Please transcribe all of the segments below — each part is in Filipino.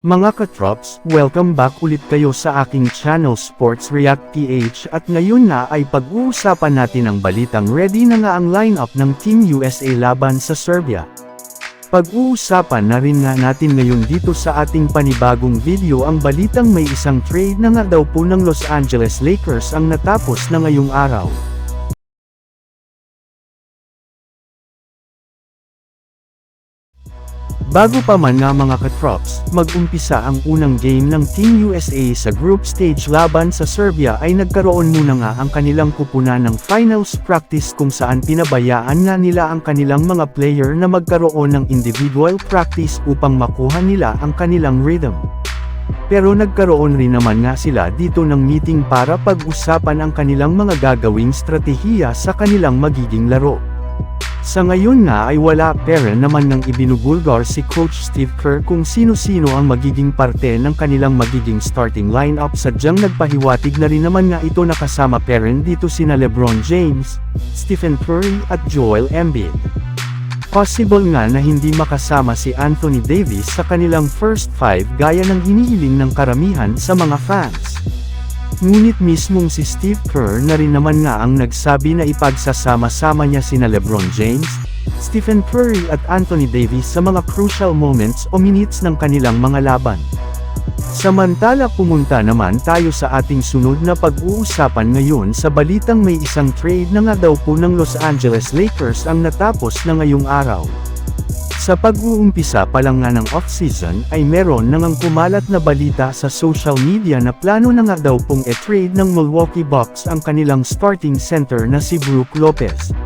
Mga katrops, welcome back ulit kayo sa aking channel Sports React PH at ngayon na ay pag-uusapan natin ang balitang ready na nga ang lineup ng Team USA laban sa Serbia. Pag-uusapan na rin nga natin ngayon dito sa ating panibagong video ang balitang may isang trade na nga daw po ng Los Angeles Lakers ang natapos na ngayong araw. Bago pa man nga mga katrops, mag-umpisa ang unang game ng Team USA sa group stage laban sa Serbia ay nagkaroon muna nga ang kanilang kupunan ng finals practice kung saan pinabayaan nga nila ang kanilang mga player na magkaroon ng individual practice upang makuha nila ang kanilang rhythm. Pero nagkaroon rin naman nga sila dito ng meeting para pag-usapan ang kanilang mga gagawing stratehiya sa kanilang magiging laro. Sa ngayon nga ay wala pera naman ng ibinubulgar si Coach Steve Kerr kung sino-sino ang magiging parte ng kanilang magiging starting lineup sadyang nagpahiwatig na rin naman nga ito nakasama peren dito sina Lebron James, Stephen Curry at Joel Embiid. Possible nga na hindi makasama si Anthony Davis sa kanilang first five gaya ng hinihiling ng karamihan sa mga fans. Ngunit mismong si Steve Kerr na rin naman nga ang nagsabi na ipagsasama-sama niya sina Lebron James, Stephen Curry at Anthony Davis sa mga crucial moments o minutes ng kanilang mga laban. Samantala pumunta naman tayo sa ating sunod na pag-uusapan ngayon sa balitang may isang trade na nga daw po ng Los Angeles Lakers ang natapos na ngayong araw. Sa pag-uumpisa pa lang nga ng off-season ay meron na ngang kumalat na balita sa social media na plano na nga daw pong e-trade ng Milwaukee Bucks ang kanilang starting center na si Brook Lopez.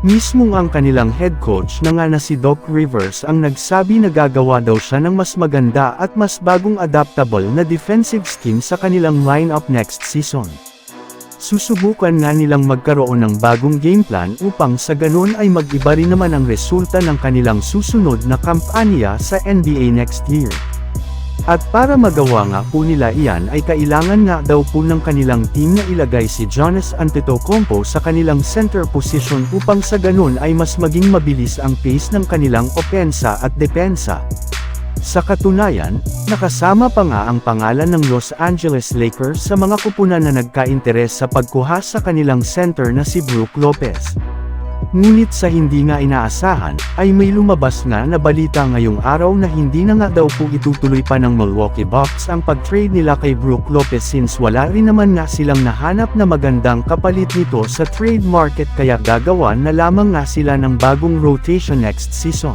Mismong ang kanilang head coach na nga na si Doc Rivers ang nagsabi na gagawa daw siya ng mas maganda at mas bagong adaptable na defensive scheme sa kanilang lineup next season. Susubukan nga nilang magkaroon ng bagong game plan upang sa ganun ay mag-iba rin naman ang resulta ng kanilang susunod na kampanya sa NBA next year. At para magawa nga po nila iyan ay kailangan nga daw po ng kanilang team na ilagay si Jonas Antetokounmpo sa kanilang center position upang sa ganun ay mas maging mabilis ang pace ng kanilang opensa at depensa. Sa katunayan, nakasama pa nga ang pangalan ng Los Angeles Lakers sa mga kupunan na nagka-interes sa pagkuha sa kanilang center na si Brook Lopez. Ngunit sa hindi nga inaasahan, ay may lumabas nga na balita ngayong araw na hindi na nga daw po itutuloy pa ng Milwaukee Bucks ang pag-trade nila kay Brook Lopez since wala rin naman nga silang nahanap na magandang kapalit nito sa trade market kaya gagawa na lamang nga sila ng bagong rotation next season.